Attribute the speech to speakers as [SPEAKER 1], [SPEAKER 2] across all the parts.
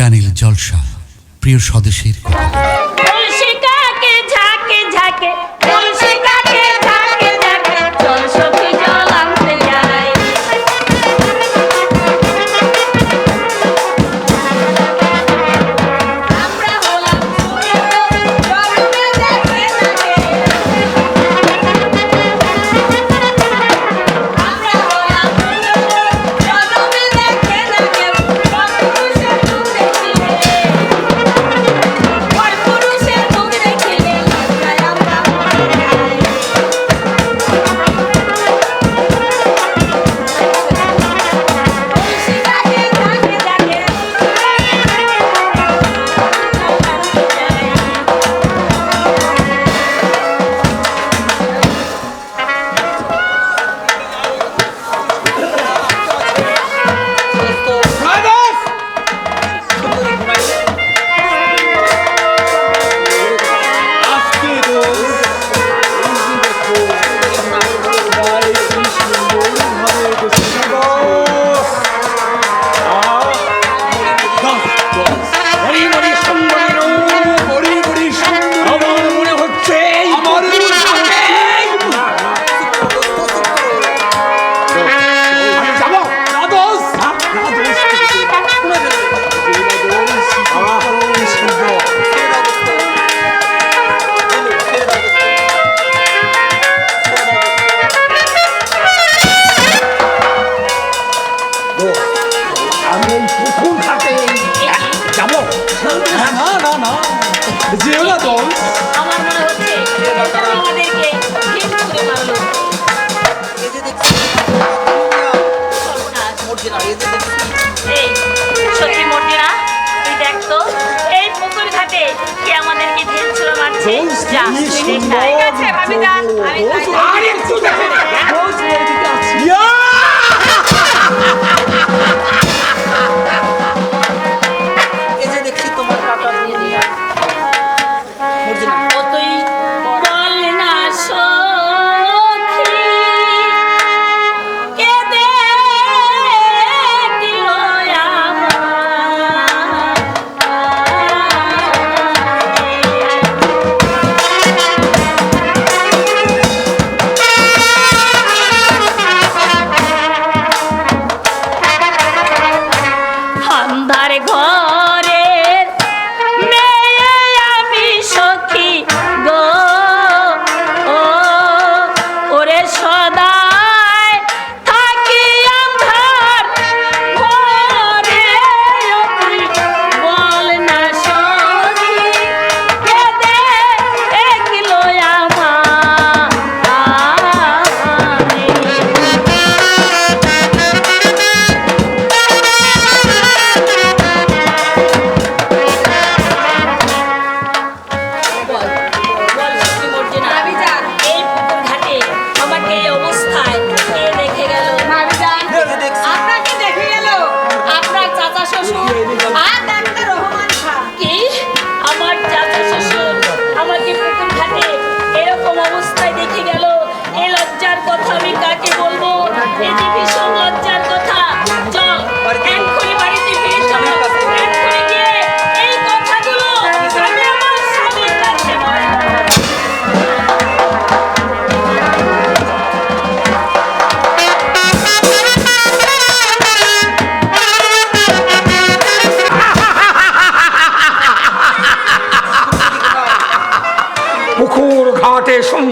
[SPEAKER 1] Channel জলসা প্রিয় স্বদেশের কথা।
[SPEAKER 2] ঠিক আছে ভাবি যান আমি।
[SPEAKER 3] আর একটু দেখে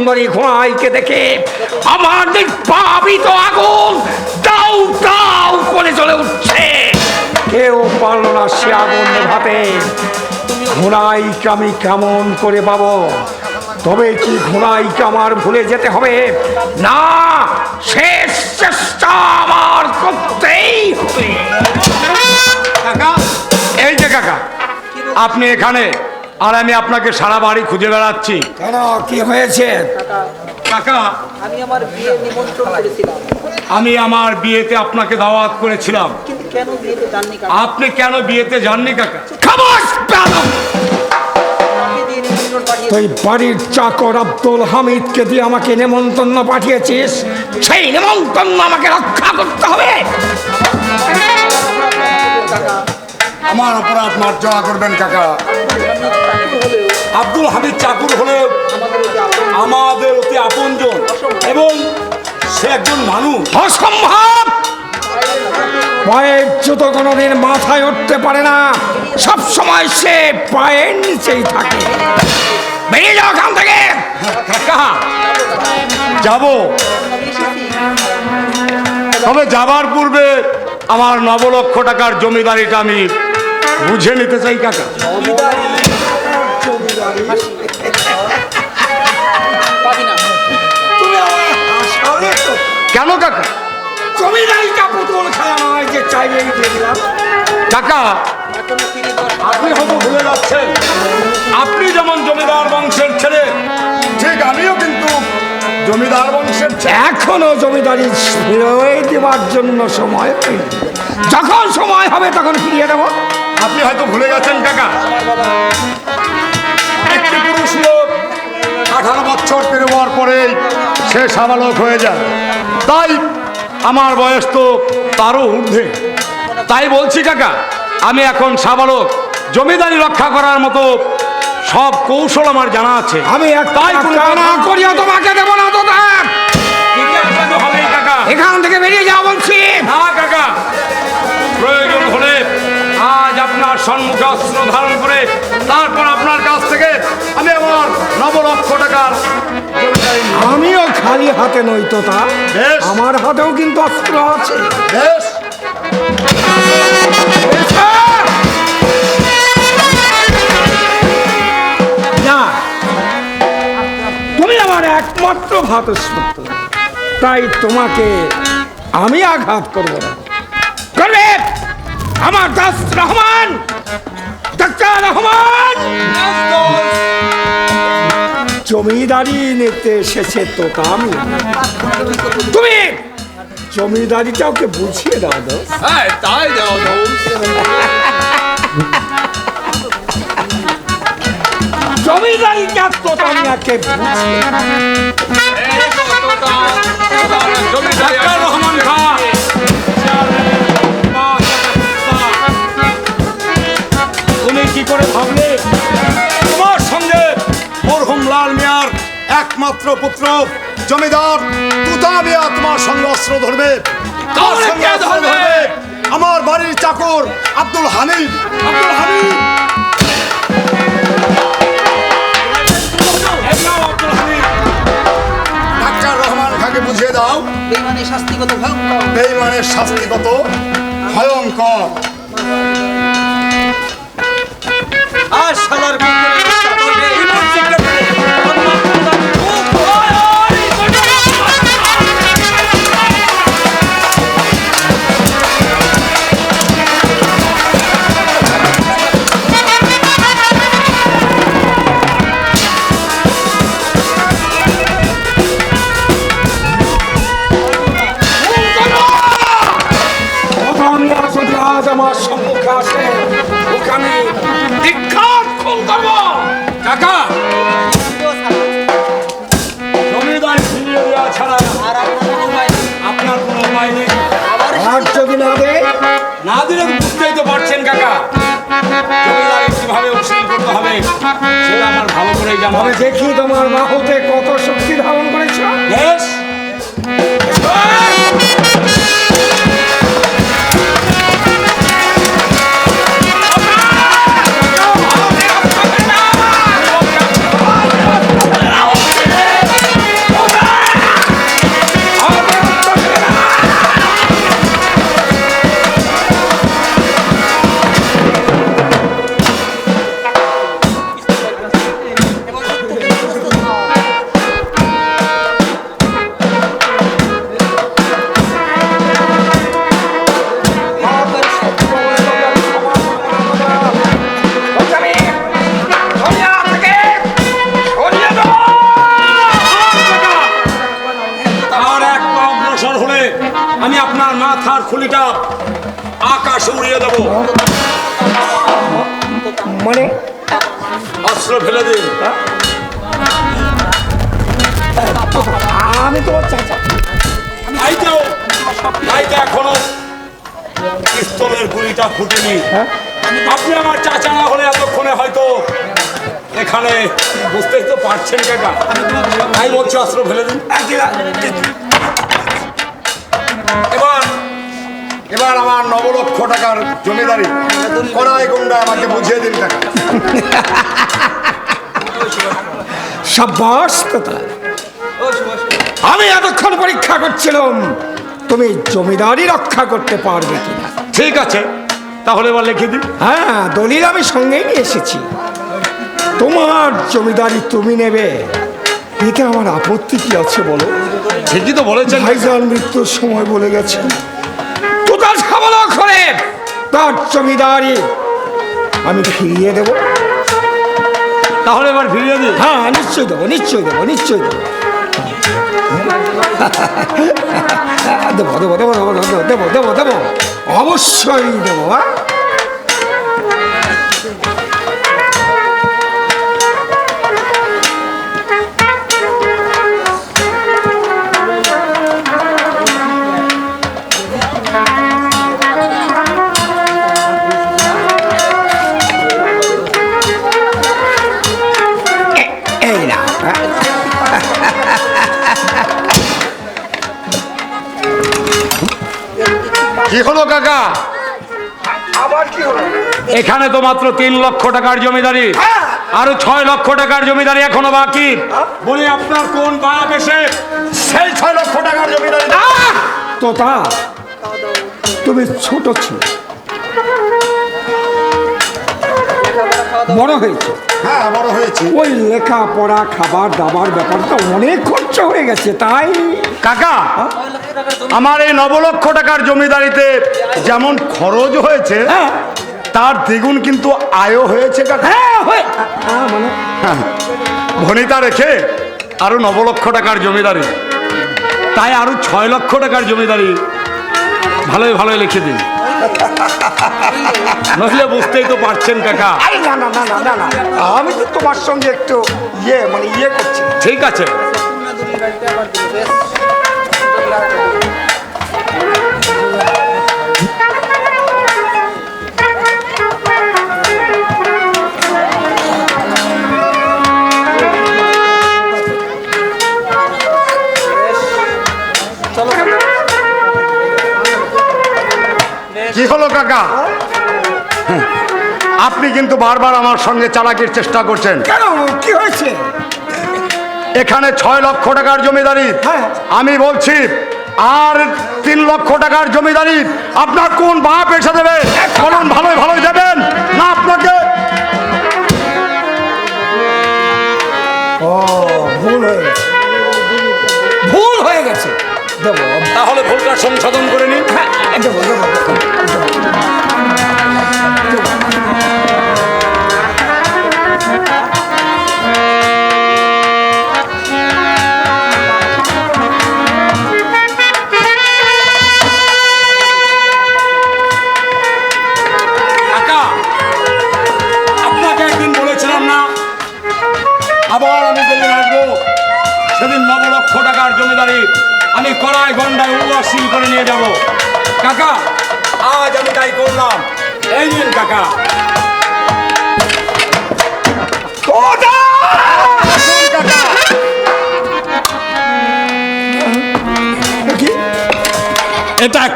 [SPEAKER 3] সুন্দরী ঘোড়াইকে দেখে আমার নির্বাপিত আগুন দাউ দাউ করে চলে উঠছে। কেউ পারল না সে আগুন নেভাতে। ঘোড়াইকে আমি কেমন করে পাবো? তবে কি ঘোড়াইকে আমার ভুলে যেতে হবে? না, শেষ চেষ্টা আমার করতেই হবে।
[SPEAKER 4] কাকা, এই যে কাকা, আপনি এখানে আর আমি আপনাকে সারা বাড়ি খুঁজে বেড়াচ্ছি।
[SPEAKER 3] কেন? কি হয়েছে?
[SPEAKER 4] কাকা
[SPEAKER 5] আমি আমার বিয়ে নিমন্ত্রণ করেছিলাম।
[SPEAKER 4] আমি আমার বিয়েতে আপনাকে দাওয়াত করেছিলাম।
[SPEAKER 5] কিন্তু কেন বিয়েতে জাননি কাকা?
[SPEAKER 4] আপনি কেন বিয়েতে যাননি কাকা?
[SPEAKER 3] তুই বাড়ির চাকর আব্দুল হামিদকে দিয়ে আমাকে নেমন্তন্ন পাঠিয়েছিস? সেই নেমন্তন্ন আমাকে রক্ষা করতে হবে!
[SPEAKER 4] আমার অপরাধ মার্জনা করবেন কাকা। আব্দুল হামিদ চাকুর হলেও আমাদের অতি আপনজন এবং সে একজন মানুষ।
[SPEAKER 2] অসম্ভব! পায়ের জুতো কোনোদিন মাথায় উঠতে পারে না। সব সময় সে পায়ের নিচেই থাকে। বেরিয়ে যাও ওখান থেকে।
[SPEAKER 4] যাব। তবে যাবার পূর্বে আমার নব লক্ষ টাকার জমিদারিটা আমি বুঝে নিতে চাই কাকা। কেন কাকা?
[SPEAKER 2] জমিদারিটা পুতুল খেলা নয় যে চাইলেই দিয়ে দিলাম
[SPEAKER 4] কাকা
[SPEAKER 5] ফিরে
[SPEAKER 4] আপনি হয়তো ভুলে যাচ্ছেন। আপনি যেমন জমিদার বংশের ছেলে ঠিক আমিও কিন্তু জমিদার বংশের
[SPEAKER 2] এখনও জমিদারি ফিরিয়ে দেওয়ার জন্য সময় যখন সময় হবে তখন ফিরিয়ে দেবো।
[SPEAKER 4] আপনি হয়তো ভুলে গেছেন কাকা। আঠারো বছর পেরোবার পরেই সে সাবালক হয়ে যায়। তাই আমার বয়স তো তারও ঊর্ধ্বে। তাই বলছি কাকা আমি এখন সাবালক জমিদারি রক্ষা করার মতো সব কৌশল আমার জানা আছে।
[SPEAKER 2] আমি
[SPEAKER 4] তাই
[SPEAKER 2] করিয়া তোমাকে দেবো না তো এখান থেকে বেরিয়ে যাও বলছি।
[SPEAKER 4] না কাকা প্রয়োজন হলে আপনার সম্মুখে অস্ত্র ধারণ করে তারপর আপনার কাছ থেকে আমি আমার নব লক্ষ টাকার
[SPEAKER 2] আমিও খালি হাতে নই তো তা। আমার হাতেও কিন্তু অস্ত্র আছে।
[SPEAKER 4] বেশ।
[SPEAKER 2] না তুমি আমার একমাত্র ভাতস্পত্র তাই তোমাকে আমি আঘাত করব না। করবে। আমার দাস রহমান ডাক্তার রহমান জমিদারি নিতে এসেছে তো আমি তুমি জমিদারিটা ওকে বুঝিয়ে দাও দোস্ত
[SPEAKER 4] হ্যাঁ তাই দাও
[SPEAKER 2] জমিদারিটা তো আমি আগে বুঝিয়ে
[SPEAKER 4] রহমান খান করে ভাবলে তোমার সঙ্গে মরহুম লাল মিয়ার একমাত্র পুত্র জমিদার তুতা মিয়া তোমার সঙ্গে অস্ত্র ধরবে। তার সঙ্গে অস্ত্র
[SPEAKER 2] ধরবে?
[SPEAKER 4] আমার বাড়ির চাকর আব্দুল হামিদ। আব্দুল খাকে বুঝিয়ে দাও।
[SPEAKER 5] বেইমানি শাস্তিগত ভয়ঙ্কর।
[SPEAKER 4] বেইমানের শাস্তি কত? ভয়ঙ্কর।
[SPEAKER 5] শালার বুকের
[SPEAKER 4] ভালো করেই জানা
[SPEAKER 2] তবে মানে
[SPEAKER 4] অস্ত্র ফেলে দিন।
[SPEAKER 2] আমি তোমার চাচা।
[SPEAKER 4] তাইতেও তাইতে এখনও পিস্তলের গুলিটা ফুটেনি।
[SPEAKER 2] আপনি আমার চাচা না হলে এতক্ষণে হয়তো এখানে বুঝতেই তো পারছেন কাকা তাই বলছি অস্ত্র ফেলে দিন।
[SPEAKER 4] এবার এবার আমার নবলক্ষ টাকার জমিদারি। কড়াই গুন্ডা আমাকে বুঝিয়ে দিন টাকা।
[SPEAKER 2] সাব্বাস তোতা। আমি এতক্ষণ পরীক্ষা করছিলাম তুমি জমিদারি রক্ষা করতে পারবে কিনা? ঠিক আছে তাহলে এবার লিখে দিন হ্যাঁ দলিল আমি সঙ্গেই নিয়ে এসেছি। তোমার জমিদারি তুমি নেবে। এতে আমার আপত্তি কি আছে বলো? ঠিকই তো বলেছেন। ভাইজান মৃত্যুর সময় বলে গেছে। তোতার সাবলা তার জমিদারি আমি ফিরিয়ে দেবো। তাহলে এবার ফিরিয়ে দিই হ্যাঁ নিশ্চয়ই দেবো নিশ্চয়ই দেবো নিশ্চয়ই দেবো। দেবো দেবো দেবো দেবো দেবো দেবো দেবো দেবো অবশ্যই দেবো হ্যাঁ
[SPEAKER 4] কি হলো কাকা?
[SPEAKER 2] আবার কি হলো?
[SPEAKER 6] এখানে তো মাত্র তিন লক্ষ টাকার জমিদারি। আরও ছয় লক্ষ টাকার জমিদারি এখনও বাকি। বলি আপনার কোন বাপ এসে
[SPEAKER 4] সেই ছয় লক্ষ টাকার জমিদারি!
[SPEAKER 2] তোতা তুমি ছোট ছিল। বড় হয়েছে।
[SPEAKER 4] হ্যাঁ বড় হয়েছে।
[SPEAKER 2] ওই লেখাপড়া খাবার দাবার ব্যাপারটা অনেক খরচ হয়ে গেছে তাই?
[SPEAKER 4] কাকা আমার এই নবলক্ষ টাকার জমিদারিতে যেমন খরচ হয়েছে
[SPEAKER 2] হ্যাঁ।
[SPEAKER 4] তার দ্বিগুণ কিন্তু আয়ও হয়েছে কাকা।
[SPEAKER 2] হ্যাঁ হয়ে হ্যাঁ, মানে
[SPEAKER 4] ভনিতা রেখে আরও নবলক্ষ টাকার জমিদারি।
[SPEAKER 6] তাই আরও ছয় লক্ষ টাকার জমিদারি। ভালোই ভালোই লিখে দিন। নইলে বুঝতেই তো পারছেন কাকা।
[SPEAKER 2] আরে না না না না না না। আমি তো তোমার সঙ্গে একটু ইয়ে মানে ইয়ে করছি।
[SPEAKER 6] ঠিক আছে।
[SPEAKER 4] কি হলো কাকা? আপনি কিন্তু বারবার আমার সঙ্গে চালাকির চেষ্টা করছেন।
[SPEAKER 2] কেন? কি হয়েছে?
[SPEAKER 4] এখানে ছয় লক্ষ টাকার জমিদারি।
[SPEAKER 2] হ্যাঁ।
[SPEAKER 4] আমি বলছি আর তিন লক্ষ টাকার জমিদারি আপনার কোন বাপ এসে দেবে? বলুন ভালোই ভালোই দেবেন। না আপনাকে
[SPEAKER 2] ও ভুল হয়ে গেছে। ভুল হয়ে গেছে।
[SPEAKER 6] তাহলে ভুলটা সংশোধন করে নিন।
[SPEAKER 2] হ্যাঁ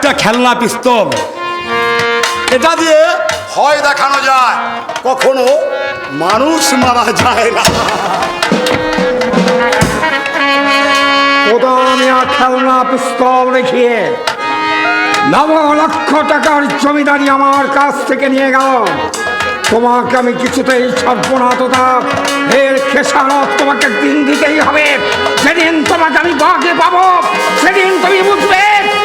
[SPEAKER 6] একটা খেলনা পিস্তল।
[SPEAKER 4] এটা দিয়ে হয় দেখানো যায়। কখনো মানুষ মারা যায় না।
[SPEAKER 2] খেলনা পিস্তল দেখিয়ে নব লক্ষ টাকার জমিদারি আমার কাছ থেকে নিয়ে গেল। তোমাকে আমি কিছুতেই ছাড়বো না, তোতা। এর খেসারত তোমাকে দিন দিতেই হবে। সেদিন তোমাকে আমি বাগে পাবো, সেদিন তুমি বুঝবে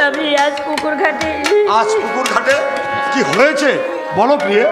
[SPEAKER 3] স্বামী আজ পুকুর ঘাটে
[SPEAKER 4] আজ পুকুর ঘাটে? কি হয়েছে? বলো প্রিয়ে।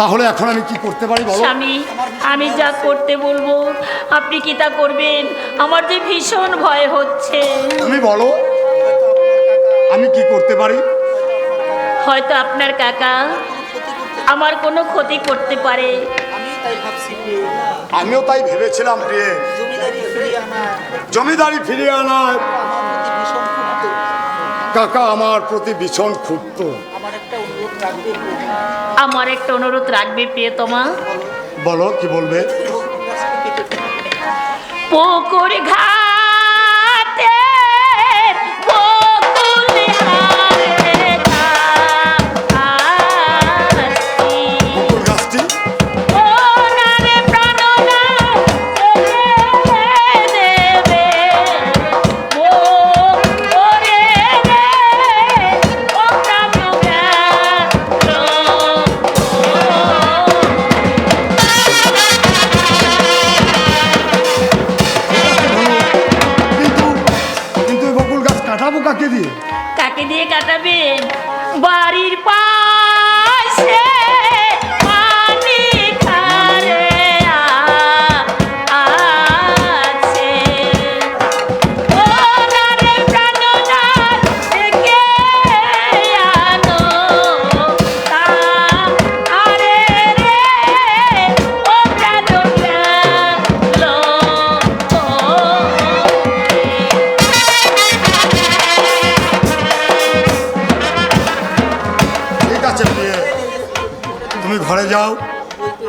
[SPEAKER 2] তাহলে
[SPEAKER 4] এখন আমি কি করতে পারি বলো?
[SPEAKER 3] স্বামী আমি যা করতে বলব আপনি কি তা করবেন? আমার যে ভীষণ ভয় হচ্ছে।
[SPEAKER 4] তুমি বলো আমি কি করতে পারি?
[SPEAKER 3] হয়তো আপনার কাকা আমার কোনো ক্ষতি করতে পারে।
[SPEAKER 4] আমিও তাই ভেবেছিলাম জমিদারি জমিদারি ফিরিয়ে আনা কাকা আমার প্রতি ভীষণ ক্ষুব্ধ।
[SPEAKER 3] আমার একটা অনুরোধ রাখবে। তোমা
[SPEAKER 4] বলো কি বলবে?
[SPEAKER 3] পুকুর ঘা দিয়ে? কাকে
[SPEAKER 4] দিয়ে
[SPEAKER 3] কাটাবেন? বাড়ির পাশে।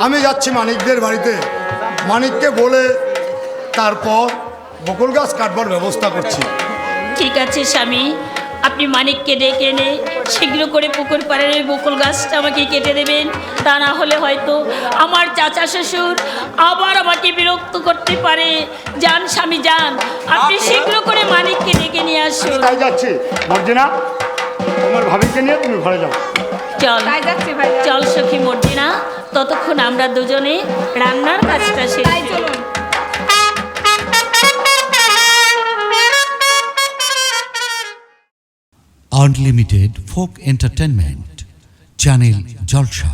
[SPEAKER 4] আমি যাচ্ছি মানিকদের বাড়িতে। মানিককে বলে তারপর বকুল গাছ কাটবার ব্যবস্থা করছি।
[SPEAKER 3] ঠিক আছে স্বামী। আপনি মানিককে ডেকে এনে শীঘ্র করে পুকুর পাড়ের ওই বকুল গাছটা আমাকে কেটে দেবেন। তা না হলে হয়তো আমার চাচা শ্বশুর আবার আমাকে বিরক্ত করতে পারে। যান স্বামী যান। আপনি শীঘ্র করে মানিককে ডেকে নিয়ে আসুন।
[SPEAKER 4] তাই যাচ্ছি। মর্জিনা তোমার ভাবিকে নিয়ে তুমি ঘরে যাও।
[SPEAKER 3] চল।
[SPEAKER 7] তাই যাচ্ছি ভাই
[SPEAKER 3] চল সখী মর্জিনা। ততক্ষণ আমরা দুজনে রান্নার কাজটা শেষ।
[SPEAKER 7] চলুন
[SPEAKER 1] unlimited folk entertainment channel Jalsha